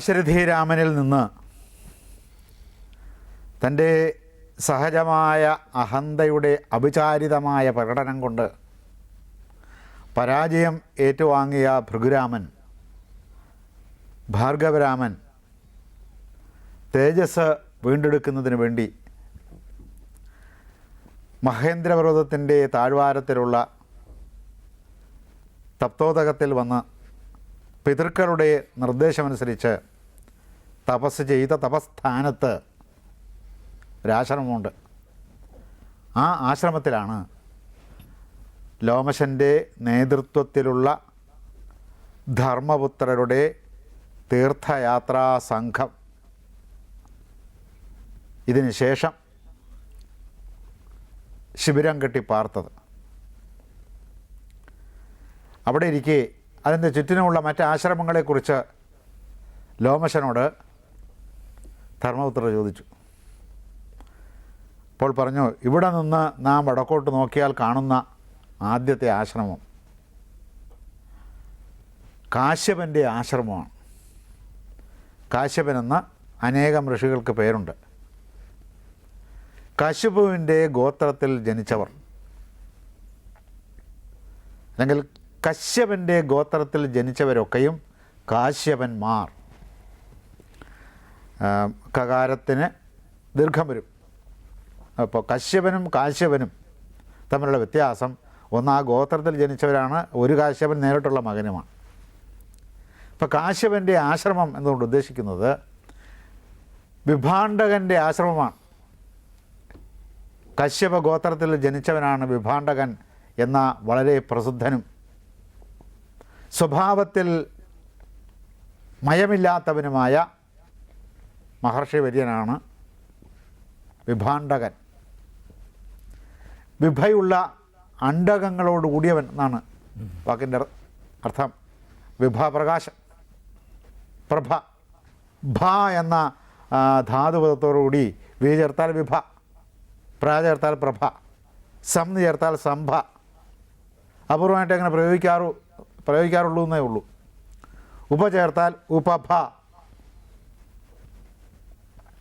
ദശരഥിരാമനിൽ നിന്ന് തന്റെ സഹജമായ അഹന്തയുടെ അവിചാരിതമായ പ്രകടനം കൊണ്ട് പരാജയം ഏറ്റുവാങ്ങിയ ഭൃഗുരാമൻ ഭാർഗവരാമൻ തേജസ് വീണ്ടെടുക്കുന്നതിന് വേണ്ടി മഹേന്ദ്രപർവതത്തിന്റെ താഴ്വാരത്തിലുള്ള തപ്തോദകത്തിൽ വന്ന് പിതൃക്കളുടെ നിർദ്ദേശമനുസരിച്ച് തപസ് ചെയ്ത തപസ്ഥാനത്ത് ഒരാശ്രമമുണ്ട്. ആ ആശ്രമത്തിലാണ് ലോമശന്റെ നേതൃത്വത്തിലുള്ള ധർമ്മപുത്രരുടെ തീർത്ഥയാത്രാ സംഘം. ഇതിന് ശേഷം ശിബിരം കെട്ടി പാർത്തത്. അവിടെ ഇരിക്കെ അതിന്റെ ചുറ്റിനുമുള്ള മറ്റ് ആശ്രമങ്ങളെക്കുറിച്ച് ലോമശനോട് ധർമ്മപുത്ര ചോദിച്ചു. അപ്പോൾ പറഞ്ഞു ഇവിടെ നിന്ന് നാം വടക്കോട്ട് നോക്കിയാൽ കാണുന്ന ആദ്യത്തെ ആശ്രമം കാശ്യപന്റെ ആശ്രമമാണ്. കാശ്യപനെന്ന അനേകം ഋഷികൾക്ക് പേരുണ്ട്. കശ്യപുവിന്റെ ഗോത്രത്തിൽ ജനിച്ചവർ. അല്ലെങ്കിൽ കശ്യപന്റെ ഗോത്രത്തിൽ ജനിച്ചവരൊക്കെയും കാശ്യപന്മാർ. കകാരത്തിന് ദീർഘം വരും. അപ്പോൾ കശ്യപനും കാശ്യപനും തമ്മിലുള്ള വ്യത്യാസം ഒന്ന് ആ ഗോത്രത്തിൽ ജനിച്ചവരാണ് ഒരു കാശ്യപൻ നേരിട്ടുള്ള മകനുമാണ്. ഇപ്പോൾ കാശ്യപന്റെ ആശ്രമം എന്നുകൊണ്ട് ഉദ്ദേശിക്കുന്നത് വിഭാണ്ഡകന്റെ ആശ്രമമാണ്. കശ്യപ ഗോത്രത്തിൽ ജനിച്ചവനാണ് വിഭാണ്ഡകൻ എന്ന വളരെ പ്രസിദ്ധനും സ്വഭാവത്തിൽ മയമില്ലാത്തവനുമായ മഹർഷി വര്യനാണ് വിഭാണ്ഡകൻ. വിഭയുള്ള അണ്ടകങ്ങളോട് കൂടിയവൻ എന്നാണ് വാക്കിന്റെ അർത്ഥം. വിഭാപ്രകാശം പ്രഭ ഭ എന്ന ധാതുപദത്തോടുകൂടി വി ചേർത്താൽ വിഭ പ്ര ചേർത്താൽ പ്രഭ സം ചേർത്താൽ സംഭ. അപൂർവമായിട്ട് അങ്ങനെ പ്രയോഗിക്കാറു പ്രയോഗിക്കാറുള്ളൂ എന്നേ ഉള്ളൂ. ഉപ ചേർത്താൽ ഉപഭ.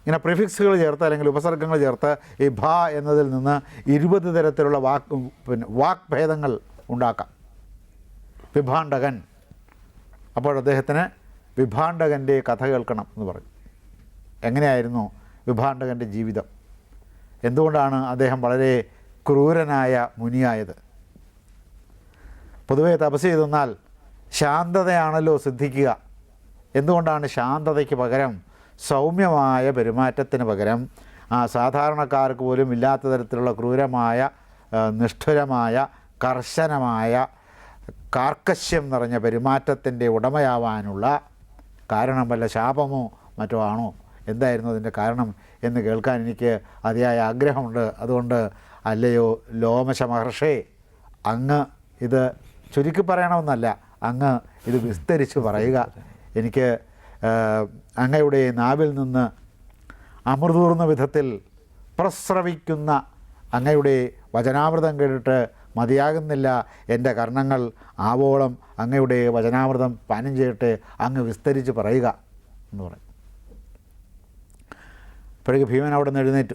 ഇങ്ങനെ പ്രിഫിക്സുകൾ ചേർത്ത് അല്ലെങ്കിൽ ഉപസർഗങ്ങൾ ചേർത്ത് ഈ ഭ എന്നതിൽ നിന്ന് ഇരുപത് തരത്തിലുള്ള വാക്ക് പിന്നെ വാക്ഭേദങ്ങൾ ഉണ്ടാക്കാം. വിഭാണ്ഡകൻ. അപ്പോൾ അദ്ദേഹത്തിന് വിഭാണ്ഡകന്റെ കഥ കേൾക്കണം എന്ന് പറഞ്ഞു. എങ്ങനെയായിരുന്നു വിഭാണ്ഡകന്റെ ജീവിതം? എന്തുകൊണ്ടാണ് അദ്ദേഹം വളരെ ക്രൂരനായ മുനിയായത്? പൊതുവേ തപസ് ചെയ്തെന്നാൽ ശാന്തതയാണല്ലോ സിദ്ധിക്കുക. എന്തുകൊണ്ടാണ് ശാന്തതയ്ക്ക് പകരം സൗമ്യമായ പെരുമാറ്റത്തിന് പകരം സാധാരണക്കാർക്ക് പോലും ഇല്ലാത്ത തരത്തിലുള്ള ക്രൂരമായ നിഷ്ഠുരമായ കർശനമായ കാർക്കശ്യം നിറഞ്ഞ പെരുമാറ്റത്തിന്റെ ഉടമയാവാനുള്ള കാരണം വല്ല ശാപമോ മറ്റോ ആണോ? എന്തായിരുന്നു അതിന്റെ കാരണം എന്ന് കേൾക്കാൻ എനിക്ക് അതിയായ ആഗ്രഹമുണ്ട്. അതുകൊണ്ട് അല്ലയോ ലോമശ മഹർഷേ അങ്ങ് ഇത് ചുരുക്കി പറയണമെന്നല്ല അങ്ങ് ഇത് വിസ്തരിച്ച് പറയുക. എനിക്ക് അങ്ങയുടെ നാവിൽ നിന്ന് അമൃതൂർന്ന വിധത്തിൽ പ്രസ്രവിക്കുന്ന അങ്ങയുടെ വചനാമൃതം കേട്ടിട്ട് മതിയാകുന്നില്ല. എന്റെ കർണങ്ങൾ ആവോളം അങ്ങയുടെ വചനാമൃതം പാനം ചെയ്യട്ടെ അങ്ങ് വിസ്തരിച്ച് പറയുക എന്ന് പറയും. അപ്പോഴേക്ക് ഭീമൻ അവിടെ നിന്ന് എഴുന്നേറ്റു.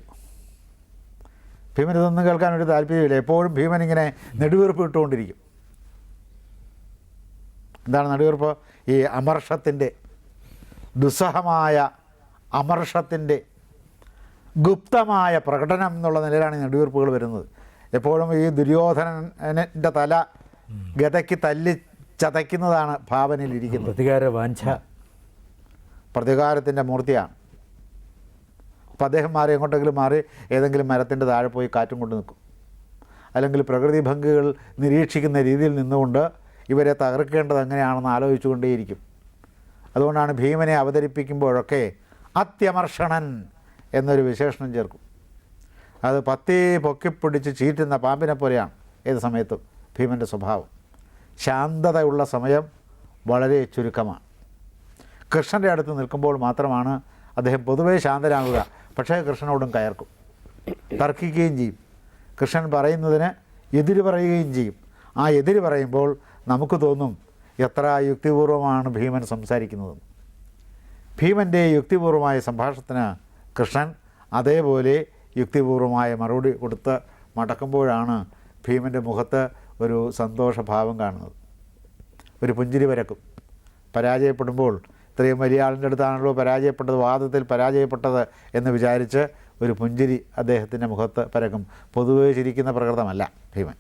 ഭീമൻ ഇതൊന്നും കേൾക്കാൻ ഒരു താല്പര്യമില്ല. എപ്പോഴും ഭീമൻ ഇങ്ങനെ നെടുവീർപ്പ് ഇട്ടുകൊണ്ടിരിക്കും. എന്താണ് നെടുവീർപ്പ്? ഈ അമർഷത്തിന്റെ ദുസ്സഹമായ അമർഷത്തിന്റെ ഗുപ്തമായ പ്രകടനം എന്നുള്ള നിലയിലാണ് ഈ നെടുവീർപ്പുകൾ വരുന്നത്. എപ്പോഴും ഈ ദുര്യോധനന്റെ തല ഗതയ്ക്ക് തല്ലി ചതയ്ക്കുന്നതാണ് ഭാവനയിലിരിക്കുന്നത്. പ്രതികാര വാഞ്ച. പ്രതികാരത്തിന്റെ മൂർത്തിയാണ്. അപ്പം അദ്ദേഹം മാറി എങ്ങോട്ടെങ്കിലും മാറി ഏതെങ്കിലും മരത്തിന്റെ താഴെ പോയി കാറ്റും കൊണ്ട് നിൽക്കും. അല്ലെങ്കിൽ പ്രകൃതി ഭംഗികൾ നിരീക്ഷിക്കുന്ന രീതിയിൽ നിന്നുകൊണ്ട് ഇവരെ തകർക്കേണ്ടത് എങ്ങനെയാണെന്ന് ആലോചിച്ചുകൊണ്ടേയിരിക്കും. അതുകൊണ്ടാണ് ഭീമനെ അവതരിപ്പിക്കുമ്പോഴൊക്കെ അത്യമർഷണൻ എന്നൊരു വിശേഷണം ചേർക്കും. അത് പത്തേ പൊക്കിപ്പിടിച്ച് ചീറ്റുന്ന പാമ്പിനെ പോലെയാണ് ഏത് സമയത്തും ഭീമന്റെ സ്വഭാവം. ശാന്തതയുള്ള സമയം വളരെ ചുരുക്കമാണ്. കൃഷ്ണന്റെ അടുത്ത് നിൽക്കുമ്പോൾ മാത്രമാണ് അദ്ദേഹം പൊതുവേ ശാന്തനാകുക പക്ഷേ കൃഷ്ണനോടും കയർക്കും. തർക്കിക്കുകയും ചെയ്യും. കൃഷ്ണൻ പറയുന്നതിന് എതിര് പറയുകയും ചെയ്യും. ആ എതിര് പറയുമ്പോൾ നമുക്ക് തോന്നും എത്ര യുക്തിപൂർവമാണ് ഭീമൻ സംസാരിക്കുന്നത്? ഭീമന്റെ യുക്തിപൂർവമായ സംഭാഷണത്തിന് കൃഷ്ണൻ അതേപോലെ യുക്തിപൂർവമായ മറുപടി കൊടുത്ത് മടക്കുമ്പോഴാണ് ഭീമന്റെ മുഖത്ത് ഒരു സന്തോഷഭാവം കാണുന്നത്. ഒരു പുഞ്ചിരി വരക്കും പരാജയപ്പെടുമ്പോൾ ഇത്രയും വലിയ ആളിന്റെ അടുത്താണല്ലോ പരാജയപ്പെട്ടത് വാദത്തിൽ പരാജയപ്പെട്ടത് എന്ന് വിചാരിച്ച് ഒരു പുഞ്ചിരി അദ്ദേഹത്തിന്റെ മുഖത്ത് പരക്കും. പൊതുവേ ചിരിക്കുന്ന പ്രകൃതമല്ല ഭീമൻ.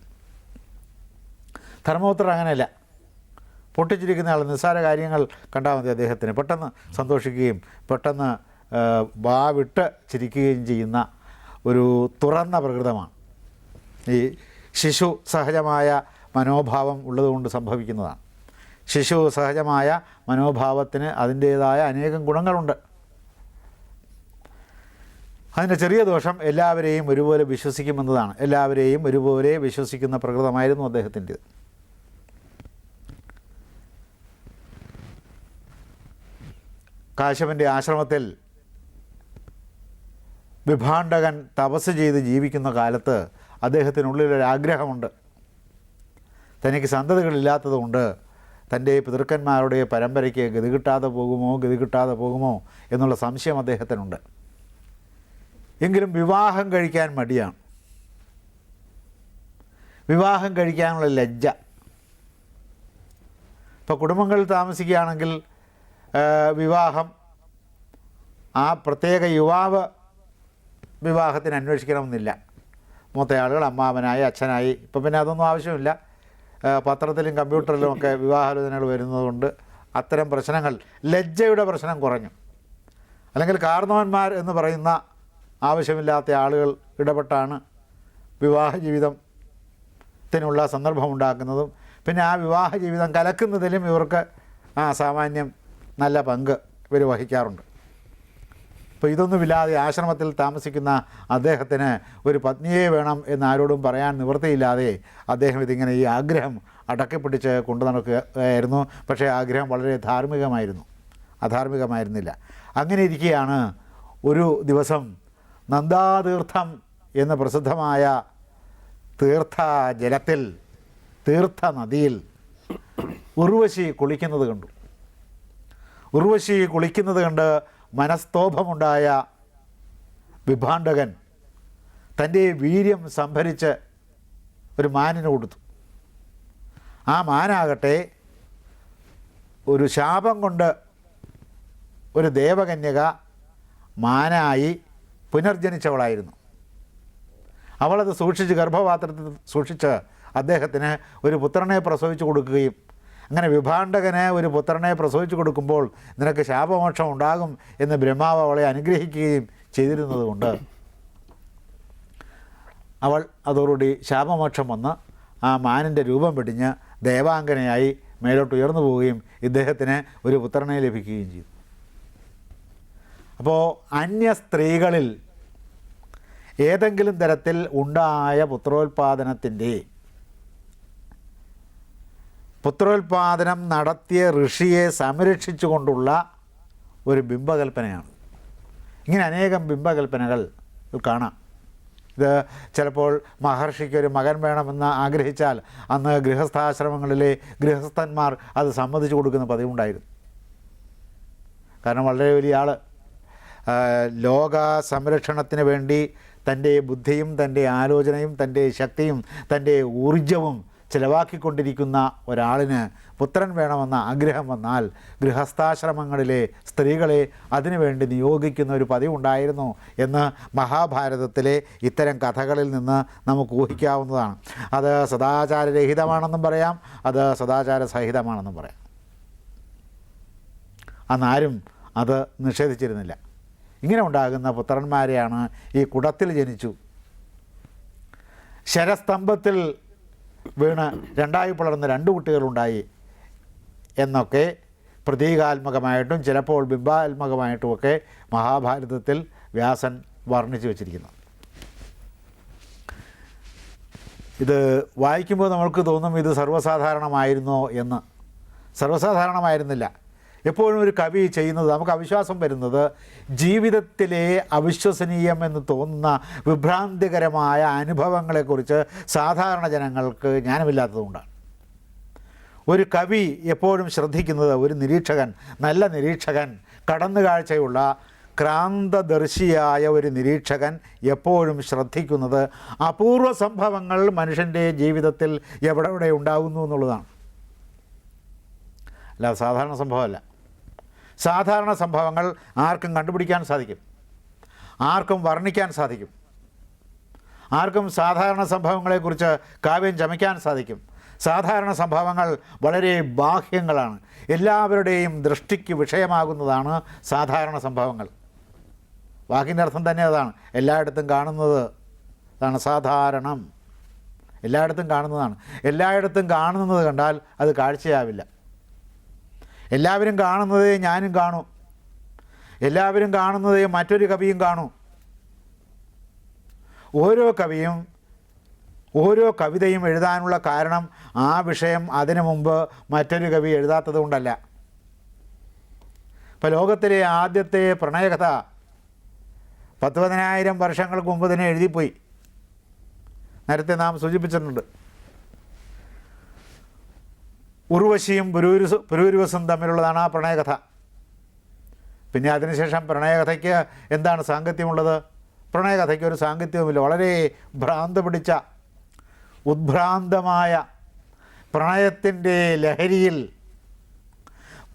ധർമ്മപുത്രർ അങ്ങനെയല്ല. പൊട്ടിച്ചിരിക്കുന്ന ആൾ നിസ്സാര കാര്യങ്ങൾ കണ്ടാൽ മതി അദ്ദേഹത്തിന്. പെട്ടെന്ന് സന്തോഷിക്കുകയും പെട്ടെന്ന് വാവിട്ട് ചിരിക്കുകയും ചെയ്യുന്ന ഒരു തുറന്ന പ്രകൃതമാണ്. ഈ ശിശു സഹജമായ മനോഭാവം ഉള്ളതുകൊണ്ട് സംഭവിക്കുന്നതാണ്. ശിശു സഹജമായ മനോഭാവത്തിന് അതിന്റേതായ അനേകം ഗുണങ്ങളുണ്ട്. അതിന്റെ ചെറിയ ദോഷം എല്ലാവരെയും ഒരുപോലെ വിശ്വസിക്കുമെന്നതാണ്. എല്ലാവരെയും ഒരുപോലെ വിശ്വസിക്കുന്ന പ്രകൃതമായിരുന്നു അദ്ദേഹത്തിന്റേത്. കാശവന്റെ ആശ്രമത്തിൽ വിഭാണ്ഡകൻ തപസ് ചെയ്ത് ജീവിക്കുന്ന കാലത്ത് അദ്ദേഹത്തിനുള്ളിലൊരാഗ്രഹമുണ്ട്. തനിക്ക് സന്തതികളില്ലാത്തതുകൊണ്ട് തന്റെ പിതൃക്കന്മാരുടെ പരമ്പരയ്ക്ക് ഗതി കിട്ടാതെ പോകുമോ ഗതി കിട്ടാതെ പോകുമോ എന്നുള്ള സംശയം അദ്ദേഹത്തിനുണ്ട്. എങ്കിലും വിവാഹം കഴിക്കാൻ മടിയാണ്. വിവാഹം കഴിക്കാനുള്ള ലജ്ജ. ഇപ്പോൾ കുടുംബങ്ങളിൽ താമസിക്കുകയാണെങ്കിൽ വിവാഹം. ആ പ്രത്യേക യുവാവ് വിവാഹത്തിന് അന്വേഷിക്കണമെന്നില്ല. മൂത്തയാളുകൾ അമ്മാവനായി അച്ഛനായി. ഇപ്പം പിന്നെ അതൊന്നും ആവശ്യമില്ല. പത്രത്തിലും കമ്പ്യൂട്ടറിലും ഒക്കെ വിവാഹാലോചനകൾ വരുന്നതുകൊണ്ട് അത്തരം പ്രശ്നങ്ങൾ ലജ്ജയുടെ പ്രശ്നം കുറഞ്ഞു. അല്ലെങ്കിൽ കാർന്നവന്മാർ എന്ന് പറയുന്ന ആവശ്യമില്ലാത്ത ആളുകൾ ഇടപെട്ടാണ് വിവാഹ ജീവിതത്തിനുള്ള സന്ദർഭമുണ്ടാക്കുന്നതും പിന്നെ ആ വിവാഹ ജീവിതം കലക്കുന്നതിലും ഇവർക്ക് ആ സാമാന്യം നല്ല പങ്ക് ഇവർ വഹിക്കാറുണ്ട്. അപ്പോൾ ഇതൊന്നുമില്ലാതെ ആശ്രമത്തിൽ താമസിക്കുന്ന അദ്ദേഹത്തിന് ഒരു പത്നിയെ വേണം എന്ന് ആരോടും പറയാൻ നിവൃത്തിയില്ലാതെ അദ്ദേഹം ഇതിങ്ങനെ ഈ ആഗ്രഹം അടക്കിപ്പിടിച്ച് കൊണ്ടു നടക്കുകയായിരുന്നു. പക്ഷേ ആഗ്രഹം വളരെ ധാർമ്മികമായിരുന്നു. അധാർമികമായിരുന്നില്ല. അങ്ങനെ ഇരിക്കുകയാണ് ഒരു ദിവസം നന്ദാതീർത്ഥം എന്ന പ്രസിദ്ധമായ തീർത്ഥ ജലത്തിൽ തീർത്ഥ നദിയിൽ ഉർവശി കുളിക്കുന്നത് കണ്ടു. ഉർവശി കുളിക്കുന്നത് കണ്ട് മനസ്തോഭമുണ്ടായ വിഭാണ്ഡകൻ തന്റെ വീര്യം സംഭരിച്ച് ഒരു മാനിന് കൊടുത്തു. ആ മാനാകട്ടെ ഒരു ശാപം കൊണ്ട് ഒരു ദേവകന്യക മാനായി പുനർജനിച്ചവളായിരുന്നു. അവളത് സൂക്ഷിച്ച് ഗർഭപാത്രത്തിൽ സൂക്ഷിച്ച് അദ്ദേഹത്തിന് ഒരു പുത്രനെ പ്രസവിച്ചു കൊടുക്കുകയും അങ്ങനെ വിഭാണ്ഡകന് ഒരു പുത്രനെ പ്രസവിച്ചു കൊടുക്കുമ്പോൾ നിനക്ക് ശാപമോക്ഷം ഉണ്ടാകും എന്ന് ബ്രഹ്മാവ് അവളെ അനുഗ്രഹിക്കുകയും ചെയ്തിരുന്നതുകൊണ്ട് അവൾ അതോടുകൂടി ശാപമോക്ഷം വന്ന് ആ മാനിന്റെ രൂപം വെടിഞ്ഞ് ദേവാംഗനയായി മേലോട്ട് ഉയർന്നു പോവുകയും ഇദ്ദേഹത്തിന് ഒരു പുത്രനെ ലഭിക്കുകയും ചെയ്തു. അപ്പോൾ അന്യ സ്ത്രീകളിൽ ഏതെങ്കിലും തരത്തിൽ ഉണ്ടായ പുത്രോൽപാദനത്തിന്റെ പുത്രോൽപാദനം നടത്തിയ ഋഷിയെ സംരക്ഷിച്ചുകൊണ്ടുള്ള ഒരു ബിംബകൽപ്പനയാണ്. ഇങ്ങനെ അനേകം ബിംബകൽപ്പനകൾ കാണാം. ഇത് ചിലപ്പോൾ മഹർഷിക്ക് ഒരു മകൻ വേണമെന്ന് ആഗ്രഹിച്ചാൽ അന്ന് ഗൃഹസ്ഥാശ്രമങ്ങളിലെ ഗൃഹസ്ഥന്മാർ അത് സമ്മതിച്ചു കൊടുക്കുന്ന പതിവുണ്ടായിരുന്നു. കാരണം വളരെ വലിയ ആൾ ലോക സംരക്ഷണത്തിന് വേണ്ടി തന്റെ ബുദ്ധിയും തന്റെ ആലോചനയും തന്റെ ശക്തിയും തന്റെ ഊർജവും ചിലവാക്കിക്കൊണ്ടിരിക്കുന്ന ഒരാളിന് പുത്രൻ വേണമെന്ന ആഗ്രഹം വന്നാൽ ഗൃഹസ്ഥാശ്രമങ്ങളിലെ സ്ത്രീകളെ അതിനുവേണ്ടി നിയോഗിക്കുന്ന ഒരു പതിവുണ്ടായിരുന്നു എന്ന് മഹാഭാരതത്തിലെ ഇത്തരം കഥകളിൽ നിന്ന് നമുക്ക് ഊഹിക്കാവുന്നതാണ്. അത് സദാചാരരഹിതമാണെന്നും പറയാം അത് സദാചാര സഹിതമാണെന്നും പറയാം. അന്നാരും അത് നിഷേധിച്ചിരുന്നില്ല. ഇങ്ങനെ ഉണ്ടാകുന്ന പുത്രന്മാരെയാണ് ഈ കുടത്തിൽ ജനിച്ചു. ശരസ്തംഭത്തിൽ വീണ് രണ്ടായി പിളർന്ന രണ്ട് കുട്ടികളുണ്ടായി എന്നൊക്കെ പ്രതീകാത്മകമായിട്ടും ചിലപ്പോൾ ബിംബാത്മകമായിട്ടുമൊക്കെ മഹാഭാരതത്തിൽ വ്യാസൻ വർണിച്ചു വച്ചിരിക്കുന്നു. ഇത് വായിക്കുമ്പോൾ നമുക്ക് തോന്നും ഇത് സർവസാധാരണമായിരുന്നോ എന്ന്. സർവസാധാരണമായിരുന്നില്ല. എപ്പോഴും ഒരു കവി ചെയ്യുന്നത് നമുക്ക് അവിശ്വാസം വരുന്നത് ജീവിതത്തിലെ അവിശ്വസനീയം എന്ന് തോന്നുന്ന വിഭ്രാന്തികരമായ അനുഭവങ്ങളെക്കുറിച്ച് സാധാരണ ജനങ്ങൾക്ക് ജ്ഞാനമില്ലാത്തതുകൊണ്ടാണ്. ഒരു കവി എപ്പോഴും ശ്രദ്ധിക്കുന്നത് ഒരു നിരീക്ഷകൻ നല്ല നിരീക്ഷകൻ കടന്നുകാഴ്ചയുള്ള ക്രാന്തദർശിയായ ഒരു നിരീക്ഷകൻ എപ്പോഴും ശ്രദ്ധിക്കുന്നത് അപൂർവ സംഭവങ്ങൾ മനുഷ്യന്റെ ജീവിതത്തിൽ എവിടെ എവിടെ ഉണ്ടാകുന്നു എന്നുള്ളതാണ്. അല്ല സാധാരണ സംഭവമല്ല. സാധാരണ സംഭവങ്ങൾ ആർക്കും കണ്ടുപിടിക്കാൻ സാധിക്കും. ആർക്കും വർണിക്കാൻ സാധിക്കും. ആർക്കും സാധാരണ സംഭവങ്ങളെക്കുറിച്ച് കാവ്യം ചമയ്ക്കാൻ സാധിക്കും. സാധാരണ സംഭവങ്ങൾ വളരെ ബാഹ്യങ്ങളാണ്. എല്ലാവരുടെയും ദൃഷ്ടിക്ക് വിഷയമാകുന്നതാണ് സാധാരണ സംഭവങ്ങൾ. വാക്കിന്റെ അർത്ഥം തന്നെ അതാണ്. എല്ലായിടത്തും കാണുന്നത് അതാണ് സാധാരണം. എല്ലായിടത്തും കാണുന്നതാണ്. എല്ലായിടത്തും കാണുന്നത് കണ്ടാൽ അത് കാഴ്ചയാവില്ല. എല്ലാവരും കാണുന്നതേ ഞാനും കാണും. എല്ലാവരും കാണുന്നതേ മറ്റൊരു കവിയും കാണൂ. ഓരോ കവിയും ഓരോ കവിതയും എഴുതാനുള്ള കാരണം ആ വിഷയം അതിനു മുമ്പ് മറ്റൊരു കവി എഴുതാത്തത് കൊണ്ടല്ല. ഇപ്പോൾ ലോകത്തിലെ ആദ്യത്തെ പ്രണയകഥ പത്ത് പതിനായിരം വർഷങ്ങൾക്ക് മുമ്പ് തന്നെ എഴുതിപ്പോയി. നേരത്തെ നാം സൂചിപ്പിച്ചിട്ടുണ്ട്. ഉർവശിയും പുരൂരു പുരൂരുവസും തമ്മിലുള്ളതാണ് ആ പ്രണയകഥ. പിന്നെ അതിനുശേഷം പ്രണയകഥയ്ക്ക് എന്താണ് സാങ്കത്യമുള്ളത്? പ്രണയകഥയ്ക്ക് ഒരു സാങ്കത്യവുമില്ല. വളരെ ഭ്രാന്ത് പിടിച്ച ഉദ്ഭ്രാന്തമായ പ്രണയത്തിന്റെ ലഹരിയിൽ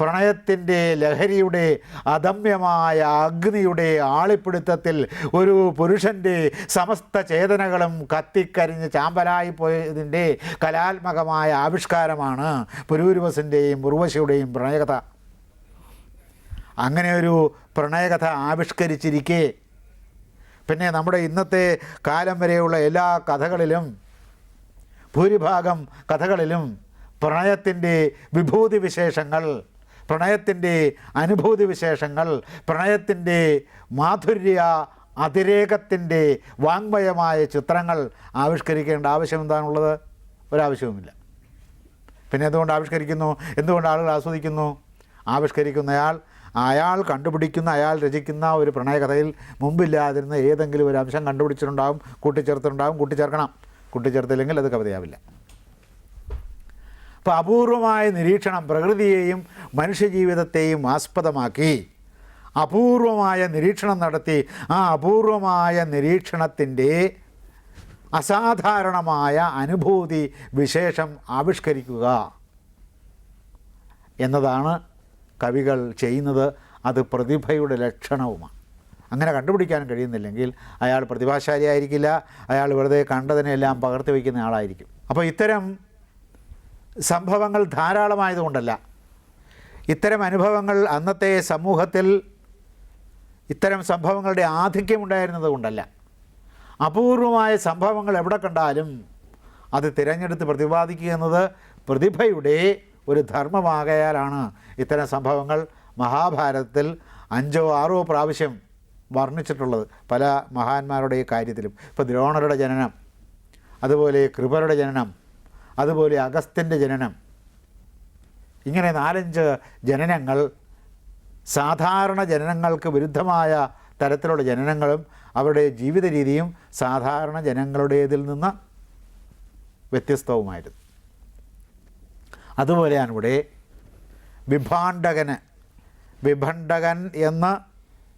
പ്രണയത്തിന്റെ ലഹരിയുടെ അദമ്യമായ അഗ്നിയുടെ ആളിപ്പിടുത്തത്തിൽ ഒരു പുരുഷന്റെ സമസ്ത ചേതനകളും കത്തിക്കരിഞ്ഞ് ചാമ്പലായി പോയതിന്റെ കലാത്മകമായ ആവിഷ്കാരമാണ് പുരൂരുവസിന്റെയും ഉർവശിയുടെയും പ്രണയകഥ. അങ്ങനെ ഒരു പ്രണയകഥ ആവിഷ്കരിച്ചിരിക്കെ. പിന്നെ നമ്മുടെ ഇന്നത്തെ കാലം വരെയുള്ള എല്ലാ കഥകളിലും ഭൂരിഭാഗം കഥകളിലും പ്രണയത്തിന്റെ വിഭൂതി വിശേഷങ്ങൾ പ്രണയത്തിന്റെ അനുഭൂതി വിശേഷങ്ങൾ പ്രണയത്തിന്റെ മാധുര്യ അതിരേകത്തിന്റെ വാങ്മയമായ ചിത്രങ്ങൾ ആവിഷ്കരിക്കേണ്ട ആവശ്യം എന്താണുള്ളത്? ഒരാവശ്യവുമില്ല. പിന്നെ എന്തുകൊണ്ട് ആവിഷ്കരിക്കുന്നു? എന്തുകൊണ്ട് ആളുകൾ ആസ്വദിക്കുന്നു? ആവിഷ്കരിക്കുന്നയാൾ അയാൾ കണ്ടുപിടിക്കുന്ന അയാൾ രചിക്കുന്ന ഒരു പ്രണയകഥയിൽ മുമ്പില്ലാതിരുന്ന ഏതെങ്കിലും ഒരു അംശം കണ്ടുപിടിച്ചിട്ടുണ്ടാകും കൂട്ടിച്ചേർത്തിട്ടുണ്ടാകും കൂട്ടിച്ചേർക്കണം. കൂട്ടിച്ചേർത്തില്ലെങ്കിൽ അത് കവിതയാവില്ല. അപ്പോൾ അപൂർവമായ നിരീക്ഷണം പ്രകൃതിയെയും മനുഷ്യജീവിതത്തെയും ആസ്പദമാക്കി. അപൂർവമായ നിരീക്ഷണം നടത്തി ആ അപൂർവമായ നിരീക്ഷണത്തിന്റെ അസാധാരണമായ അനുഭൂതി വിശേഷം ആവിഷ്കരിക്കുക എന്നതാണ് കവികൾ ചെയ്യുന്നത്. അത് പ്രതിഭയുടെ ലക്ഷണവുമാണ്. അങ്ങനെ കണ്ടുപിടിക്കാൻ കഴിയുന്നില്ലെങ്കിൽ അയാൾ പ്രതിഭാശാലിയായിരിക്കില്ല. അയാൾ വെറുതെ കണ്ടതിനെല്ലാം പകർത്തി വയ്ക്കുന്ന ആളായിരിക്കും. അപ്പോൾ ഇത്തരം സംഭവങ്ങൾ ധാരാളമായതുകൊണ്ടല്ല. ഇത്തരം അനുഭവങ്ങൾ അന്നത്തെ സമൂഹത്തിൽ ഇത്തരം സംഭവങ്ങളുടെ ആധിക്യമുണ്ടായിരുന്നത് കൊണ്ടല്ല അപൂർവമായ സംഭവങ്ങൾ എവിടെ കണ്ടാലും അത് തിരഞ്ഞെടുത്ത് പ്രതിപാദിക്കുക എന്നത് പ്രതിഭയുടെ ഒരു ധർമ്മമാകയാലാണ് ഇത്തരം സംഭവങ്ങൾ മഹാഭാരതത്തിൽ അഞ്ചോ ആറോ പ്രാവശ്യം വർണിച്ചിട്ടുള്ളത് പല മഹാന്മാരുടെ കാര്യത്തിലും. ഇപ്പോൾ ദ്രോണരുടെ ജനനം അതുപോലെ കൃപരുടെ ജനനം അതുപോലെ അഗസ്ത്യന്റെ ജനനം. ഇങ്ങനെ നാലഞ്ച് ജനനങ്ങൾ സാധാരണ ജനനങ്ങൾക്ക് വിരുദ്ധമായ തരത്തിലുള്ള ജനനങ്ങളും അവരുടെ ജീവിത രീതിയും സാധാരണ ജനങ്ങളുടേതിൽ നിന്ന് വ്യത്യസ്തവുമായിരുന്നു. അതുപോലെയാണ് ഇവിടെ വിഭാണ്ഡകന് വിഭണ്ഡകൻ എന്ന്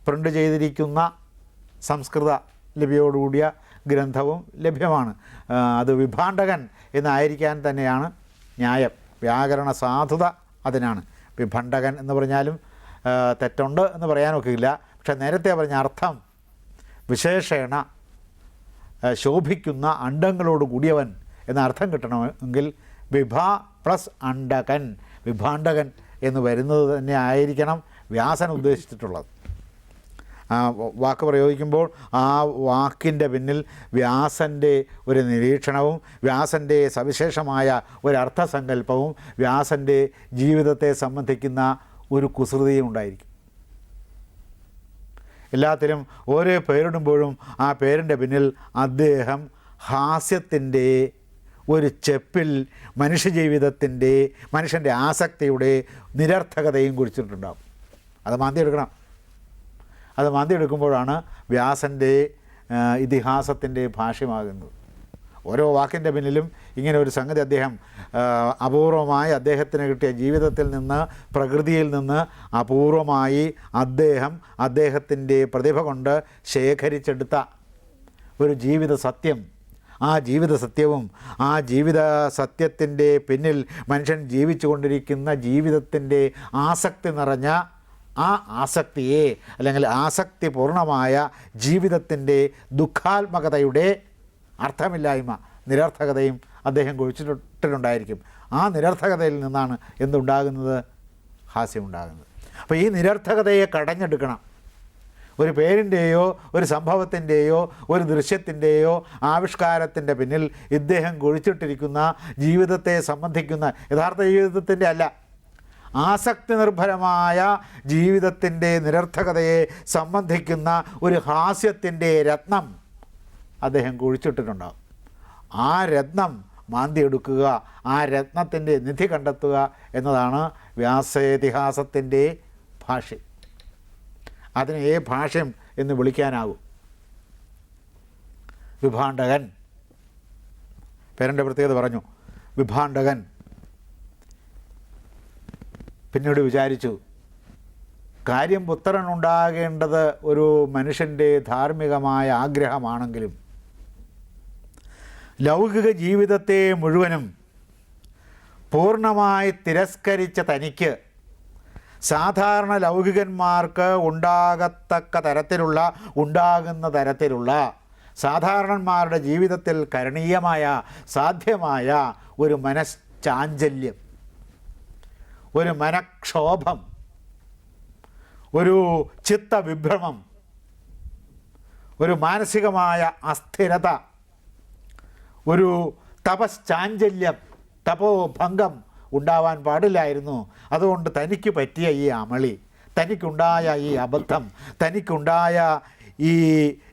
പ്രിന്റ് ചെയ്തിരിക്കുന്ന സംസ്കൃത ലിപിയോടുകൂടിയ ഗ്രന്ഥവും ലഭ്യമാണ്. അത് വിഭാണ്ഡകൻ എന്നായിരിക്കാൻ തന്നെയാണ് ന്യായം. വ്യാകരണ സാധുത അതിനാണ്. വിഭണ്ഡകൻ എന്ന് പറഞ്ഞാലും തെറ്റുണ്ട് എന്ന് പറയാനൊക്കില്ല. പക്ഷേ നേരത്തെ പറഞ്ഞ അർത്ഥം വിശേഷേണ ശോഭിക്കുന്ന അണ്ടങ്ങളോട് കൂടിയവൻ എന്ന അർത്ഥം കിട്ടണമെങ്കിൽ വിഭ പ്ലസ് അണ്ടകൻ വിഭാണ്ഡകൻ എന്ന് വരുന്നത് തന്നെ ആയിരിക്കണം വ്യാസൻ ഉദ്ദേശിച്ചിട്ടുള്ളത്. ആ വാക്ക് പ്രയോഗിക്കുമ്പോൾ ആ വാക്കിന്റെ പിന്നിൽ വ്യാസന്റെ ഒരു നിരീക്ഷണവും വ്യാസന്റെ സവിശേഷമായ ഒരു അർത്ഥസങ്കല്പവും വ്യാസന്റെ ജീവിതത്തെ സംബന്ധിക്കുന്ന ഒരു കുസൃതിയും ഉണ്ടായിരിക്കും. എല്ലാത്തിലും ഓരോ പേരിടുമ്പോഴും ആ പേരിന്റെ പിന്നിൽ അദ്ദേഹം ഹാസ്യത്തിന്റെ ഒരു ചെപ്പിൽ മനുഷ്യജീവിതത്തിന്റെ മനുഷ്യന്റെ ആസക്തിയുടെ നിരർത്ഥകതയും കുറിച്ചിട്ടുണ്ടാകും അത് മാന്തിയെടുക്കണം. അത് മാന്തിയെടുക്കുമ്പോഴാണ് വ്യാസന്റെ ഇതിഹാസത്തിന്റെ ഭാഷ്യമാകുന്നത്. ഓരോ വാക്കിന്റെ പിന്നിലും ഇങ്ങനെ ഒരു സംഗതി അദ്ദേഹം അപൂർവമായി അദ്ദേഹത്തിന് കിട്ടിയ ജീവിതത്തിൽ നിന്ന് പ്രകൃതിയിൽ നിന്ന് അപൂർവമായി അദ്ദേഹം അദ്ദേഹത്തിന്റെ പ്രതിഭ കൊണ്ട് ശേഖരിച്ചെടുത്ത ഒരു ജീവിത സത്യം. ആ ജീവിത സത്യവും ആ ജീവിത സത്യത്തിന്റെ പിന്നിൽ മനുഷ്യൻ ജീവിച്ചു കൊണ്ടിരിക്കുന്ന ജീവിതത്തിന്റെ ആസക്തി നിറഞ്ഞ ആ ആസക്തിയെ അല്ലെങ്കിൽ ആസക്തിപൂർണമായ ജീവിതത്തിന്റെ ദുഃഖാത്മകതയുടെ അർത്ഥമില്ലായ്മ നിരർത്ഥകതയും അദ്ദേഹം കുഴിച്ചിട്ടിട്ടുണ്ടായിരിക്കും. ആ നിരർത്ഥകതയിൽ നിന്നാണ് എന്തുണ്ടാകുന്നത്? ഹാസ്യമുണ്ടാകുന്നത്. അപ്പോൾ ഈ നിരർത്ഥകതയെ കടഞ്ഞെടുക്കണം. ഒരു പേരിന്റെയോ ഒരു സംഭവത്തിന്റെയോ ഒരു ദൃശ്യത്തിന്റെയോ ആവിഷ്കാരത്തിന്റെ പിന്നിൽ ഇദ്ദേഹം കുഴിച്ചിട്ടിരിക്കുന്ന ജീവിതത്തെ സംബന്ധിക്കുന്ന യഥാർത്ഥ ജീവിതത്തിന്റെ അല്ല. ആസക്തി നിർഭരമായ ജീവിതത്തിന്റെ നിരർത്ഥകതയെ സംബന്ധിക്കുന്ന ഒരു ഹാസ്യത്തിന്റെ രത്നം അദ്ദേഹം കുഴിച്ചിട്ടിട്ടുണ്ടാകും. ആ രത്നം മാന്തിയെടുക്കുക ആ രത്നത്തിന്റെ നിധി കണ്ടെത്തുക എന്നതാണ് വ്യാസേതിഹാസത്തിന്റെ ഭാഷ്യം. അതിനെ ഏ ഭാഷ്യം എന്ന് വിളിക്കാനാകും. വിഭാണ്ഡകൻ. പേരന്റെ പ്രത്യേകത പറഞ്ഞു. വിഭാണ്ഡകൻ. പിന്നീട് വിചാരിച്ചു കാര്യം പുത്രൻ ഉണ്ടാകേണ്ടത് ഒരു മനുഷ്യന്റെ ധാർമ്മികമായ ആഗ്രഹമാണെങ്കിലും ലൗകിക ജീവിതത്തെ മുഴുവനും പൂർണമായി തിരസ്കരിച്ച തനിക്ക് സാധാരണ ലൗകികന്മാർക്ക് ഉണ്ടാകത്തക്ക തരത്തിലുള്ള ഉണ്ടാകുന്ന തരത്തിലുള്ള സാധാരണന്മാരുടെ ജീവിതത്തിൽ കരണീയമായ സാധ്യമായ ഒരു മനഃചാഞ്ചല്യം ഒരു മനക്ഷോഭം ഒരു ചിത്തവിഭ്രമം ഒരു മാനസികമായ അസ്ഥിരത ഒരു തപശ്ചാഞ്ചല്യം തപോഭംഗം ഉണ്ടാവാൻ പാടില്ലായിരുന്നു. അതുകൊണ്ട് തനിക്ക് പറ്റിയ ഈ അമളി തനിക്കുണ്ടായ ഈ അബദ്ധം തനിക്കുണ്ടായ ഈ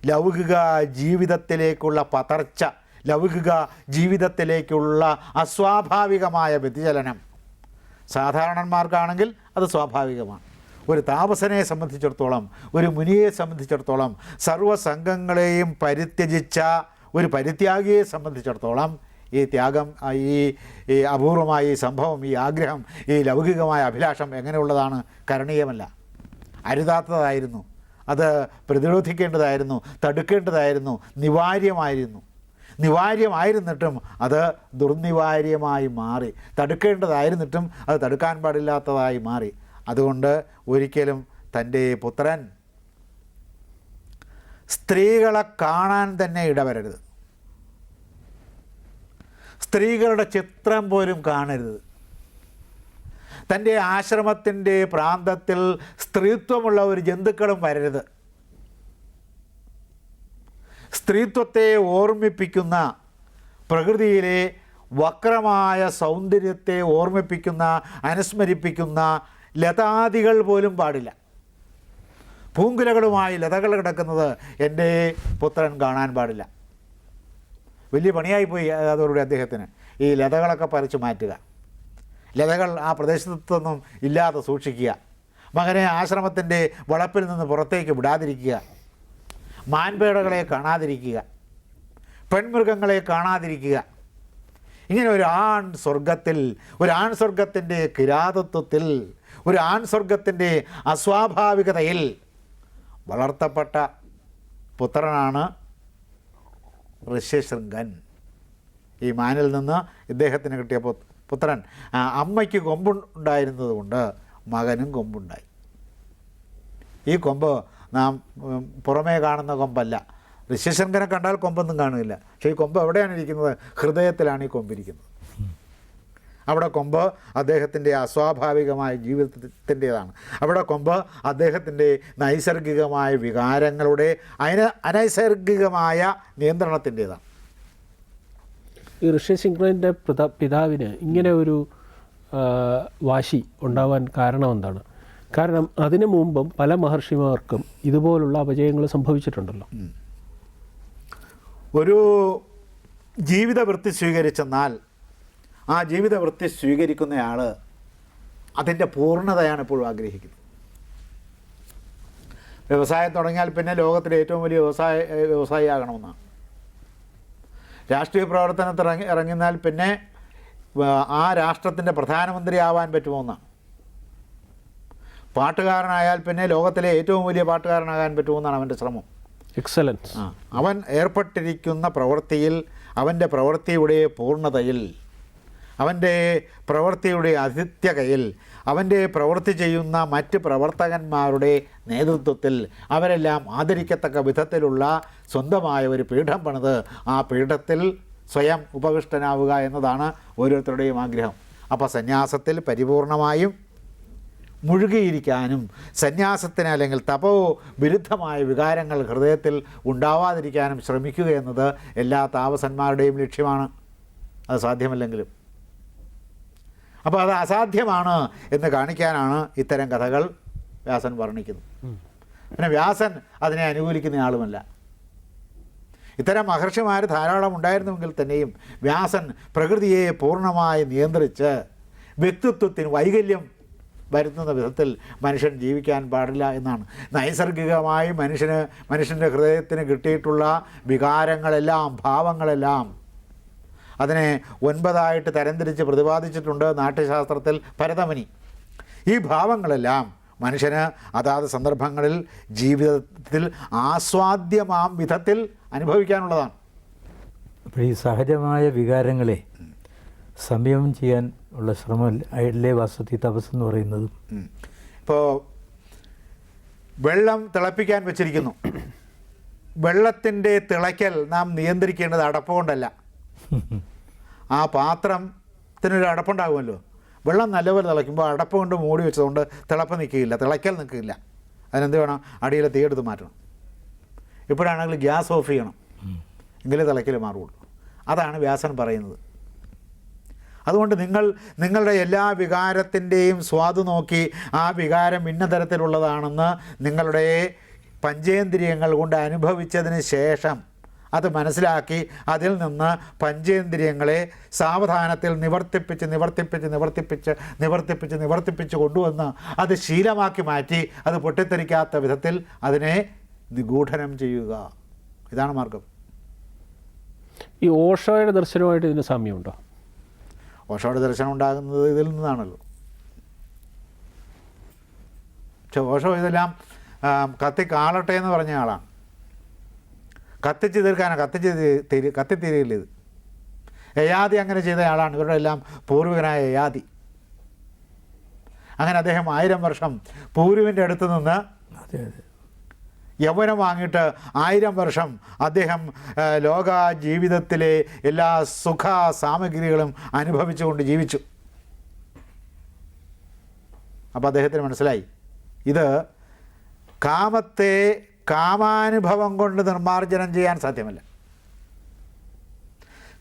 ലൗകിക ജീവിതത്തിലേക്കുള്ള പതർച്ച ലൗകിക ജീവിതത്തിലേക്കുള്ള അസ്വാഭാവികമായ വ്യതിചലനം സാധാരണന്മാർക്കാണെങ്കിൽ അത് സ്വാഭാവികമാണ്. ഒരു താപസനെ സംബന്ധിച്ചിടത്തോളം ഒരു മുനിയെ സംബന്ധിച്ചിടത്തോളം സർവസംഘങ്ങളെയും പരിത്യജിച്ച ഒരു പരിത്യാഗിയെ സംബന്ധിച്ചിടത്തോളം ഈ ത്യാഗം ഈ ഈ അപൂർവമായ ഈ സംഭവം ഈ ആഗ്രഹം ഈ ലൗകികമായ അഭിലാഷം എങ്ങനെയുള്ളതാണ് കരണീയമല്ല. അരുതാത്തതായിരുന്നു. അത് പ്രതിരോധിക്കേണ്ടതായിരുന്നു തടുക്കേണ്ടതായിരുന്നു നിവാര്യമായിരുന്നു. നിവാര്യമായിരുന്നിട്ടും അത് ദുർനിവാര്യമായി മാറി. തടുക്കേണ്ടതായിരുന്നിട്ടും അത് തടുക്കാൻ പാടില്ലാത്തതായി മാറി. അതുകൊണ്ട് ഒരിക്കലും തന്റെ പുത്രൻ സ്ത്രീകളെ കാണാൻ തന്നെ ഇടവരരുത്. സ്ത്രീകളുടെ ചിത്രം പോലും കാണരുത്. തന്റെ ആശ്രമത്തിന്റെ പ്രാന്തത്തിൽ സ്ത്രീത്വമുള്ള ഒരു ജന്തുക്കളും വരരുത്. സ്ത്രീത്വത്തെ ഓർമ്മിപ്പിക്കുന്ന പ്രകൃതിയിലെ വക്രമായ സൗന്ദര്യത്തെ ഓർമ്മിപ്പിക്കുന്ന അനുസ്മരിപ്പിക്കുന്ന ലതാദികൾ പോലും പാടില്ല. പൂങ്കുലകളുമായി ലതകൾ കിടക്കുന്നത് എന്റെ പുത്രൻ കാണാൻ പാടില്ല. വലിയ പണിയായിപ്പോയി അതോടുകൂടി അദ്ദേഹത്തിന്. ഈ ലതകളൊക്കെ പറിച്ചു മാറ്റുക. ലതകൾ ആ പ്രദേശത്തൊന്നും ഇല്ലാതെ സൂക്ഷിക്കുക. മകനെ ആശ്രമത്തിന്റെ വളപ്പിൽ നിന്ന് പുറത്തേക്ക് വിടാതിരിക്കുക. മാൻപേടകളെ കാണാതിരിക്കുക പെൺമൃഗങ്ങളെ കാണാതിരിക്കുക. ഇങ്ങനെ ഒരു ആൺ സ്വർഗത്തിൽ ഒരു ആൺ സ്വർഗത്തിന്റെ കിരാതത്വത്തിൽ ഒരു ആൺ സ്വർഗത്തിന്റെ അസ്വാഭാവികതയിൽ വളർത്തപ്പെട്ട പുത്രനാണ് ഋഷ്യശൃംഗൻ. ഈ മാനിൽ നിന്ന് ഇദ്ദേഹത്തിന് കിട്ടിയ പുത്രൻ അമ്മയ്ക്ക് കൊമ്പുണ്ടായിരുന്നതുകൊണ്ട് മകനും കൊമ്പുണ്ടായി. ഈ കൊമ്പ് നാം പുറമേ കാണുന്ന കൊമ്പല്ല. ഋഷ്യശങ്കനെ കണ്ടാൽ കൊമ്പൊന്നും കാണുന്നില്ല പക്ഷേ ഈ കൊമ്പ് എവിടെയാണ് ഇരിക്കുന്നത്? ഹൃദയത്തിലാണ് ഈ കൊമ്പിരിക്കുന്നത് അവിടെ കൊമ്പ് അദ്ദേഹത്തിന്റെ അസ്വാഭാവികമായ ജീവിതത്തിന്റേതാണ്. അവിടെ കൊമ്പ് അദ്ദേഹത്തിന്റെ നൈസർഗികമായ വികാരങ്ങളുടെ അന അനൈസർഗികമായ നിയന്ത്രണത്തിന്റേതാണ്. ഈ ഋഷ്യശിംഗ്ലന്റെ പിതാ പിതാവിന് ഇങ്ങനെ ഒരു വാശി ഉണ്ടാവാൻ കാരണം എന്താണ്? കാരണം അതിനു മുമ്പും പല മഹർഷിമാർക്കും ഇതുപോലുള്ള അപജയങ്ങൾ സംഭവിച്ചിട്ടുണ്ടല്ലോ. ഒരു ജീവിതവൃത്തി സ്വീകരിച്ചെന്നാൽ ആ ജീവിതവൃത്തി സ്വീകരിക്കുന്നയാൾ അതിന്റെ പൂർണതയാണ് എപ്പോഴും ആഗ്രഹിക്കുന്നത്. വ്യവസായം തുടങ്ങിയാൽ പിന്നെ ലോകത്തിലെ ഏറ്റവും വലിയ വ്യവസായ വ്യവസായിയാകണമെന്നാണ്. രാഷ്ട്രീയ പ്രവർത്തനത്തിൽ ഇറങ്ങി ഇറങ്ങിയാൽ പിന്നെ ആ രാഷ്ട്രത്തിന്റെ പ്രധാനമന്ത്രി ആവാൻ പറ്റുമോ എന്നാണ്. പാട്ടുകാരനായാൽ പിന്നെ ലോകത്തിലെ ഏറ്റവും വലിയ പാട്ടുകാരനാകാൻ പറ്റുമെന്നാണ് അവന്റെ ശ്രമം. എക്സലൻസ് അവൻ ഏർപ്പെട്ടിരിക്കുന്ന പ്രവൃത്തിയിൽ അവന്റെ പ്രവൃത്തിയുടെ പൂർണതയിൽ അവന്റെ പ്രവൃത്തിയുടെ അതിഥ്യകയിൽ അവന്റെ പ്രവൃത്തി ചെയ്യുന്ന മറ്റ് പ്രവർത്തകന്മാരുടെ നേതൃത്വത്തിൽ അവരെല്ലാം ആദരിക്കത്തക്ക വിധത്തിലുള്ള സ്വന്തമായ ഒരു പീഠം പണിത് ആ പീഠത്തിൽ സ്വയം ഉപവിഷ്ടനാവുക എന്നതാണ് ഓരോരുത്തരുടെയും ആഗ്രഹം. അപ്പോൾ സന്യാസത്തിൽ പരിപൂർണമായും മുഴുകിയിരിക്കാനും സന്യാസത്തിന് അല്ലെങ്കിൽ തപോ വിരുദ്ധമായ വികാരങ്ങൾ ഹൃദയത്തിൽ ഉണ്ടാവാതിരിക്കാനും ശ്രമിക്കുക എന്നത് എല്ലാ താപസന്മാരുടെയും ലക്ഷ്യമാണ്. അത് സാധ്യമല്ലെങ്കിലും. അപ്പോൾ അത് അസാധ്യമാണ് എന്ന് കാണിക്കാനാണ് ഇത്തരം കഥകൾ വ്യാസൻ വർണിക്കുന്നത്. പിന്നെ വ്യാസൻ അതിനെ അനുകൂലിക്കുന്ന ആളുമല്ല. ഇത്തരം മഹർഷിമാർ ധാരാളം ഉണ്ടായിരുന്നുവെങ്കിൽ തന്നെയും വ്യാസൻ പ്രകൃതിയെ പൂർണമായി നിയന്ത്രിച്ച് വ്യക്തിത്വത്തിന് വൈകല്യം വരുത്തുന്ന വിധത്തിൽ മനുഷ്യൻ ജീവിക്കാൻ പാടില്ല എന്നാണ്. നൈസർഗികമായി മനുഷ്യന് മനുഷ്യന്റെ ഹൃദയത്തിന് കിട്ടിയിട്ടുള്ള വികാരങ്ങളെല്ലാം ഭാവങ്ങളെല്ലാം അതിനെ ഒൻപതായിട്ട് തരംതിരിച്ച് പ്രതിപാദിച്ചിട്ടുണ്ട് നാട്യശാസ്ത്രത്തിൽ ഭരതമുനി. ഈ ഭാവങ്ങളെല്ലാം മനുഷ്യന് അതാത് സന്ദർഭങ്ങളിൽ ജീവിതത്തിൽ ആസ്വാദ്യമാം വിധത്തിൽ അനുഭവിക്കാനുള്ളതാണ്. അപ്പോൾ ഈ സഹജമായ വികാരങ്ങളെ സംയമം ചെയ്യാൻ ഉള്ള ശ്രമം അല്ലേ വാസ്തവത്തിൽ തപസ് എന്ന് പറയുന്നത്? ഇപ്പോൾ വെള്ളം തിളപ്പിക്കാൻ വെച്ചിരിക്കുന്നു. വെള്ളത്തിന്റെ തിളയ്ക്കൽ നാം നിയന്ത്രിക്കേണ്ടത് അടപ്പുകൊണ്ടല്ല ആ പാത്രത്തിനൊരു അടപ്പുണ്ടാകുമല്ലോ. വെള്ളം നല്ലപോലെ തിളയ്ക്കുമ്പോൾ അടപ്പ് കൊണ്ട് മൂടി വെച്ചതുകൊണ്ട് തിളപ്പ് നിൽക്കുകയില്ല തിളയ്ക്കൽ നിൽക്കില്ല അതിനെന്ത് വേണം? അടിയിലെ തീ എടുത്ത് മാറ്റണം. ഇപ്പോഴാണെങ്കിൽ ഗ്യാസ് ഓഫ് ചെയ്യണം. എങ്കിലേ തിളയ്ക്കൽ മാറുള്ളൂ അതാണ് വ്യാസൻ പറയുന്നത്. അതുകൊണ്ട് നിങ്ങൾ നിങ്ങളുടെ എല്ലാ വികാരത്തിന്റെയും സ്വാദ് നോക്കി ആ വികാരം ഇന്ന തരത്തിലുള്ളതാണെന്ന് നിങ്ങളുടെ പഞ്ചേന്ദ്രിയങ്ങൾ കൊണ്ട് അനുഭവിച്ചതിന് ശേഷം അത് മനസ്സിലാക്കി അതിൽ നിന്ന് പഞ്ചേന്ദ്രിയങ്ങളെ സാവധാനത്തിൽ നിവർത്തിപ്പിച്ച് നിവർത്തിപ്പിച്ച് നിവർത്തിപ്പിച്ച് നിവർത്തിപ്പിച്ച് നിവർത്തിപ്പിച്ച് കൊണ്ടുവന്ന് അത് ശീലമാക്കി മാറ്റി അത് പൊട്ടിത്തെറിക്കാത്ത വിധത്തിൽ അതിനെ നിഗൂഢനം ചെയ്യുക. ഇതാണ് മാർഗം. ഈ ഓഷോയുടെ ദർശനമായിട്ട് ഇതിന് സാമ്യമുണ്ടോ? ഓഷോയുടെ ദർശനം ഉണ്ടാകുന്നത് ഇതിൽ നിന്നാണല്ലോ. പക്ഷെ ഓഷോ ഇതെല്ലാം കത്തിക്കാളട്ടെ കത്തി കാളട്ടെ എന്ന് പറഞ്ഞ ആളാണ്. കത്തിച്ച് തീർക്കാനാണ് കത്തിച്ച് തിരി കത്തിത്തിരിയില്ല ഇത്. യയാതി അങ്ങനെ ചെയ്ത ആളാണ്. ഇവരുടെ എല്ലാം പൂർവികനായ യയാതി അങ്ങനെ അദ്ദേഹം ആയിരം വർഷം പൂരുവിന്റെ അടുത്ത് നിന്ന് അതെ അതെ. യൗവനം വാങ്ങിയിട്ട് ആയിരം വർഷം അദ്ദേഹം ലോക ജീവിതത്തിലെ എല്ലാ സുഖ സാമഗ്രികളും അനുഭവിച്ചുകൊണ്ട് ജീവിച്ചു. അപ്പോൾ അദ്ദേഹത്തിന് മനസ്സിലായി. ഇത് കാമത്തെ കാമാനുഭവം കൊണ്ട് നിർമ്മാർജനം ചെയ്യാൻ സാധ്യമല്ല.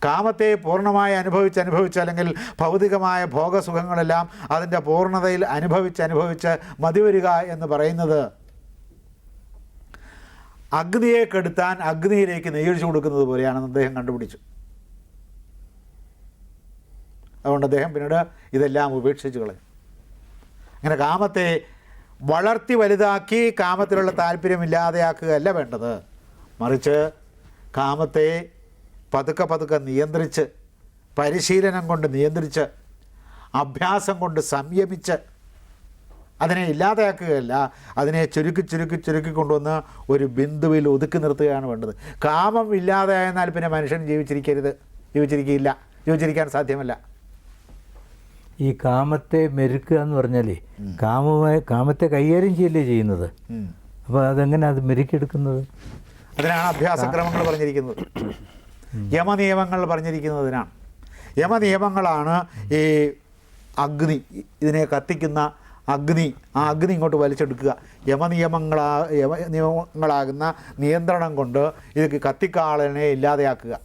കാമത്തെ പൂർണമായി അനുഭവിച്ച് അനുഭവിച്ച് അല്ലെങ്കിൽ ഭൗതികമായ ഭോഗസുഖങ്ങളെല്ലാം അതിന്റെ പൂർണതയിൽ അനുഭവിച്ച് അനുഭവിച്ച് മതിവരിക എന്ന് പറയുന്നത് അഗ്നിയെ കെടുത്താൻ അഗ്നിയിലേക്ക് നെയ്യൊഴിച്ചു കൊടുക്കുന്നത് പോലെയാണെന്ന് അദ്ദേഹം കണ്ടുപിടിച്ചു. അതുകൊണ്ട് അദ്ദേഹം പിന്നീട് ഇതെല്ലാം ഉപേക്ഷിച്ച് കളഞ്ഞു. അങ്ങനെ കാമത്തെ വളർത്തി വലുതാക്കി കാമത്തിലുള്ള താല്പര്യമില്ലാതെയാക്കുകയല്ല വേണ്ടത്. മറിച്ച് കാമത്തെ പതുക്കെ പതുക്കെ നിയന്ത്രിച്ച് പരിശീലനം കൊണ്ട് നിയന്ത്രിച്ച് അഭ്യാസം കൊണ്ട് സംയമിച്ച് അതിനെ ഇല്ലാതെയാക്കുകയല്ല. അതിനെ ചുരുക്കി ചുരുക്കി ചുരുക്കി കൊണ്ടുവന്ന് ഒരു ബിന്ദുവിൽ ഒതുക്കി നിർത്തുകയാണ് വേണ്ടത്. കാമം ഇല്ലാതെയായെന്നാൽ പിന്നെ മനുഷ്യൻ ജീവിച്ചിരിക്കരുത്. ജീവിച്ചിരിക്കില്ല ജീവിച്ചിരിക്കാൻ സാധ്യമല്ല. ഈ കാമത്തെ മെരുക്കുക എന്ന് പറഞ്ഞാലേ കാമമായ കാമത്തെ കൈകാര്യം ചെയ്യല്ലേ ചെയ്യുന്നത്. അപ്പോൾ അതെങ്ങനെ അത് മെരുക്കിയെടുക്കുന്നത് അതിനാണ് അഭ്യാസക്രമങ്ങൾ പറഞ്ഞിരിക്കുന്നത്. യമനിയമങ്ങൾ പറഞ്ഞിരിക്കുന്നതിനാണ്. യമനിയമങ്ങളാണ് ഈ അഗ്നി ഇതിനെ കത്തിക്കുന്ന അഗ്നി ആ അഗ്നി ഇങ്ങോട്ട് വലിച്ചെടുക്കുക. യമനിയമങ്ങളാ യമ നിയമങ്ങളാകുന്ന നിയന്ത്രണം കൊണ്ട് ഇത് കത്തിക്കാളനെ ഇല്ലാതെയാക്കുക.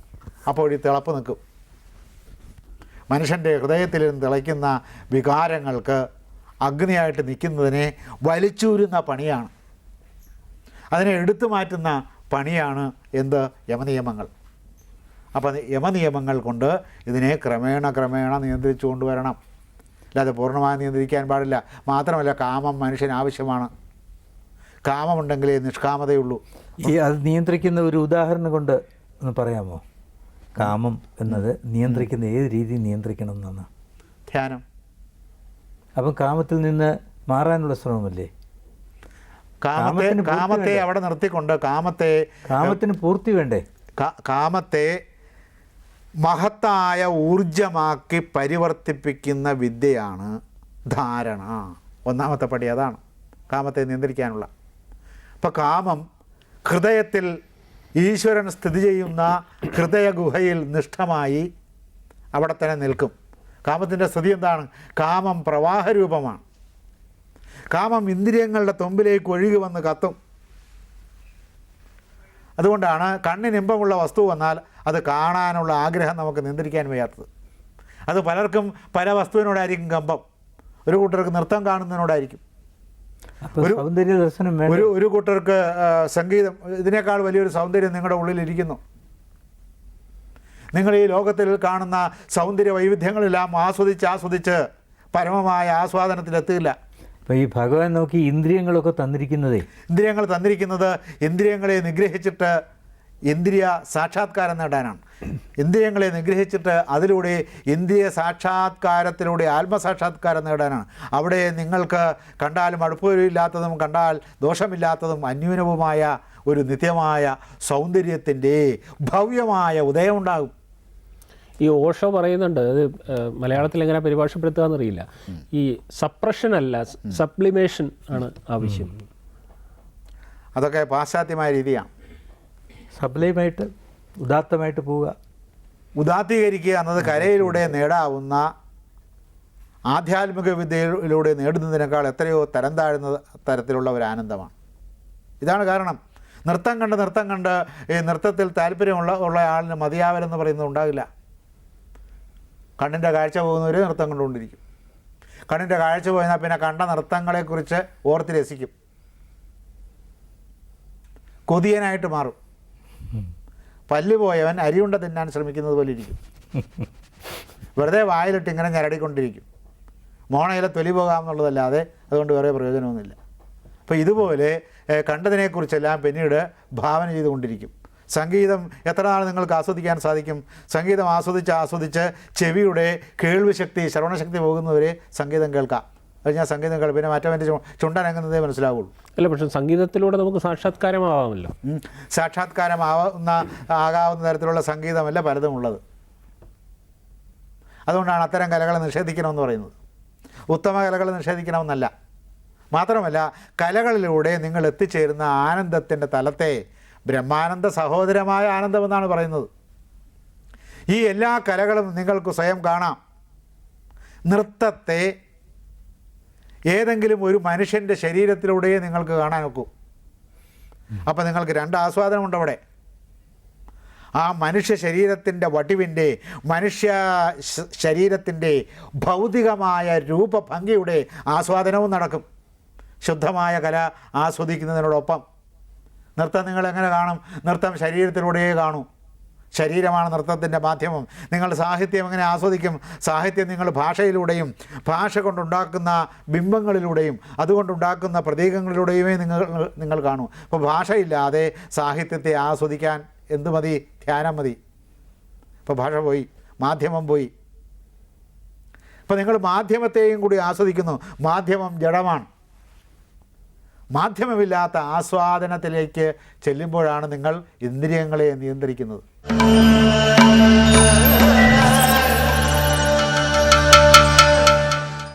അപ്പോൾ ഈ തിളപ്പ് നിൽക്കും. മനുഷ്യന്റെ ഹൃദയത്തിൽ നിന്ന് തിളയ്ക്കുന്ന വികാരങ്ങൾക്ക് അഗ്നിയായിട്ട് നിൽക്കുന്നതിനെ വലിച്ചൂരുന്ന പണിയാണ്. അതിനെ എടുത്തു മാറ്റുന്ന പണിയാണ് എന്ത്? യമനിയമങ്ങൾ അപ്പം യമനിയമങ്ങൾ കൊണ്ട് ഇതിനെ ക്രമേണ ക്രമേണ നിയന്ത്രിച്ചു കൊണ്ടുവരണം. അല്ലാതെ പൂർണമായി നിയന്ത്രിക്കാൻ പാടില്ല. മാത്രമല്ല കാമം മനുഷ്യന് ആവശ്യമാണ്. കാമമുണ്ടെങ്കിലേ നിഷ്കാമതയുള്ളൂ. ഈ അത് നിയന്ത്രിക്കുന്ന ഒരു ഉദാഹരണം കൊണ്ട് ഒന്ന് പറയാമോ? കാമം എന്നത് നിയന്ത്രിക്കുന്ന ഏത് രീതി നിയന്ത്രിക്കണം എന്നാണ്? ധ്യാനം. അപ്പം കാമത്തിൽ നിന്ന് മാറാനുള്ള ശ്രമമല്ലേ? കാമത്തെ കാമത്തെ അവിടെ നിർത്തിക്കൊണ്ട് കാമത്തെ കാമത്തിന് പൂർത്തി വേണ്ടേ? കാമത്തെ മഹത്തായ ഊർജമാക്കി പരിവർത്തിപ്പിക്കുന്ന വിദ്യയാണ് ധാരണ. ഒന്നാമത്തെ പടി അതാണ്. കാമത്തെ നിയന്ത്രിക്കാനുള്ള. അപ്പോൾ കാമം ഹൃദയത്തിൽ ഈശ്വരൻ സ്ഥിതി ചെയ്യുന്ന ഹൃദയ ഗുഹയിൽ നിഷ്ഠമായി അവിടെ തന്നെ നിൽക്കും. കാമത്തിന്റെ സ്ഥിതി എന്താണ്? കാമം പ്രവാഹരൂപമാണ്. കാമം ഇന്ദ്രിയങ്ങളുടെ തൊമ്പിലേക്ക് ഒഴുകി വന്ന് കത്തും. അതുകൊണ്ടാണ് കണ്ണിന് ഇമ്പമുള്ള വസ്തു വന്നാൽ അത് കാണാനുള്ള ആഗ്രഹം നമുക്ക് നിയന്ത്രിക്കാൻ വയ്യാത്തത്. അത് പലർക്കും പല വസ്തുവിനോടായിരിക്കും കമ്പം. ഒരു കൂട്ടർക്ക് നൃത്തം കാണുന്നതിനോടായിരിക്കും. ഒരു സൗന്ദര്യ ദർശനം ഒരു ഒരു കൂട്ടർക്ക് സംഗീതം ഇതിനേക്കാൾ വലിയൊരു സൗന്ദര്യം നിങ്ങളുടെ ഉള്ളിലിരിക്കുന്നു. നിങ്ങൾ ഈ ലോകത്തിൽ കാണുന്ന സൗന്ദര്യ വൈവിധ്യങ്ങളെല്ലാം ആസ്വദിച്ച് ആസ്വദിച്ച് പരമമായ ആസ്വാദനത്തിലെത്തില്ല. അപ്പോൾ ഈ ഭഗവാൻ നോക്കി ഇന്ദ്രിയങ്ങളൊക്കെ തന്നിരിക്കുന്നതേ. ഇന്ദ്രിയങ്ങൾ തന്നിരിക്കുന്നത് ഇന്ദ്രിയങ്ങളെ നിഗ്രഹിച്ചിട്ട് ഇന്ദ്രിയ സാക്ഷാത്കാരം നേടാനാണ്. ഇന്ദ്രിയങ്ങളെ നിഗ്രഹിച്ചിട്ട് അതിലൂടെ ഇന്ദ്രിയ സാക്ഷാത്കാരത്തിലൂടെ ആത്മസാക്ഷാത്കാരം നേടാനാണ്. അവിടെ നിങ്ങൾക്ക് കണ്ടാലും അടുപ്പമില്ലാത്തതും കണ്ടാൽ ദോഷമില്ലാത്തതും അന്യൂനവുമായ ഒരു നിത്യമായ സൗന്ദര്യത്തിന്റെ ഭവ്യമായ ഉദയമുണ്ടാകും. ഈ ഓഷോ പറയുന്നുണ്ട്. അത് മലയാളത്തിൽ എങ്ങനെ പരിഭാഷപ്പെടുത്തുക എന്നറിയില്ല. ഈ സപ്രഷൻ അല്ല സപ്ലിമേഷൻ ആണ് ആവശ്യം. അതൊക്കെ പാശ്ചാത്യമായ രീതിയാണ് സപ്ലൈമായിട്ട് ഉദാത്തമായിട്ട് പോവുക. ഉദാത്തീകരിക്കുക എന്നത് കരയിലൂടെ നേടാവുന്ന ആധ്യാത്മിക വിദ്യയിലൂടെ നേടുന്നതിനേക്കാൾ എത്രയോ തരം താഴ്ന്ന തരത്തിലുള്ള ഒരു ആനന്ദമാണ്. ഇതാണ് കാരണം. നൃത്തം കണ്ട് നൃത്തം കണ്ട് ഈ നൃത്തത്തിൽ താല്പര്യമുള്ള ഉള്ള ആളിന് മതിയാവലെന്ന് പറയുന്നത് ഉണ്ടാകില്ല. കണ്ണിന്റെ കാഴ്ച പോകുന്നവർ നൃത്തം കണ്ടുകൊണ്ടിരിക്കും. കണ്ണിന്റെ കാഴ്ച പോയെന്നാൽ പിന്നെ കണ്ട നൃത്തങ്ങളെക്കുറിച്ച് ഓർത്ത് രസിക്കും. കൊതിയനായിട്ട് മാറും. പല്ല് പോയവൻ അരിയുണ്ട തിന്നാൻ ശ്രമിക്കുന്നത് പോലെ ഇരിക്കും. വെറുതെ വായിലിട്ട് ഇങ്ങനെ ഞരടിക്കൊണ്ടിരിക്കും. മോണയിലെ തൊലി പോകാമെന്നുള്ളതല്ലാതെ അതുകൊണ്ട് വേറെ പ്രയോജനമൊന്നുമില്ല. അപ്പോൾ ഇതുപോലെ കണ്ടതിനെക്കുറിച്ചെല്ലാം പിന്നീട് ഭാവന ചെയ്തുകൊണ്ടിരിക്കും. സംഗീതം എത്ര നാൾ നിങ്ങൾക്ക് ആസ്വദിക്കാൻ സാധിക്കും? സംഗീതം ആസ്വദിച്ച് ആസ്വദിച്ച് ചെവിയുടെ കേൾവിശക്തി ശ്രവണശക്തി പോകുന്നവരെ സംഗീതം കേൾക്കാം. അത് ഞാൻ സംഗീതം കേൾക്കാം. പിന്നെ മറ്റവന്റെ ചുണ്ടനങ്ങുന്നതേ മനസ്സിലാവുള്ളൂ. അല്ല പക്ഷെ സംഗീതത്തിലൂടെ നമുക്ക് സാക്ഷാത്കാരമാവാമല്ലോ. സാക്ഷാത്കാരമാവുന്ന ആകാവുന്ന തരത്തിലുള്ള സംഗീതമല്ല പലതും ഉള്ളത് അതുകൊണ്ടാണ് അത്തരം കലകളെ നിഷേധിക്കണമെന്ന് പറയുന്നത്. ഉത്തമ കലകളെ നിഷേധിക്കണമെന്നല്ല. മാത്രമല്ല കലകളിലൂടെ നിങ്ങൾ എത്തിച്ചേരുന്ന ആനന്ദത്തിന്റെ തലത്തെ ബ്രഹ്മാനന്ദ സഹോദരമായ ആനന്ദമെന്നാണ് പറയുന്നത്. ഈ എല്ലാ കലകളും നിങ്ങൾക്ക് സ്വയം കാണാം. നൃത്തത്തെ ഏതെങ്കിലും ഒരു മനുഷ്യന്റെ ശരീരത്തിലൂടെ നിങ്ങൾക്ക് കാണാൻ ഒക്കൂ. അപ്പോൾ നിങ്ങൾക്ക് രണ്ട് ആസ്വാദനമുണ്ട് അവിടെ. ആ മനുഷ്യ ശരീരത്തിന്റെ വടിവിന്റെ മനുഷ്യ ശരീരത്തിന്റെ ഭൗതികമായ രൂപഭംഗിയുടെ ആസ്വാദനവും നടക്കും. ശുദ്ധമായ കല ആസ്വദിക്കുന്നതിനോടൊപ്പം. നൃത്തം നിങ്ങൾ എങ്ങനെ കാണും? നൃത്തം ശരീരത്തിലൂടെ കാണൂ. ശരീരമാണ് നൃത്തത്തിന്റെ മാധ്യമം. നിങ്ങൾ സാഹിത്യം എങ്ങനെ ആസ്വദിക്കും? സാഹിത്യം നിങ്ങൾ ഭാഷയിലൂടെയും ഭാഷ കൊണ്ടുണ്ടാക്കുന്ന ബിംബങ്ങളിലൂടെയും അതുകൊണ്ടുണ്ടാക്കുന്ന പ്രതീകങ്ങളിലൂടെയുമേ നിങ്ങൾ നിങ്ങൾ കാണൂ. അപ്പോൾ ഭാഷയില്ലാതെ സാഹിത്യത്തെ ആസ്വദിക്കാൻ എന്ത് മതി? ധ്യാനം മതി. ഇപ്പോൾ ഭാഷ പോയി മാധ്യമം പോയി. അപ്പോൾ നിങ്ങൾ മാധ്യമത്തെയും കൂടി ആസ്വദിക്കുന്നു. മാധ്യമം ജഡമാണ്. മാധ്യമമില്ലാത്ത ആസ്വാദനത്തിലേക്ക് ചെല്ലുമ്പോഴാണ് നിങ്ങൾ ഇന്ദ്രിയങ്ങളെ നിയന്ത്രിക്കുന്നത്.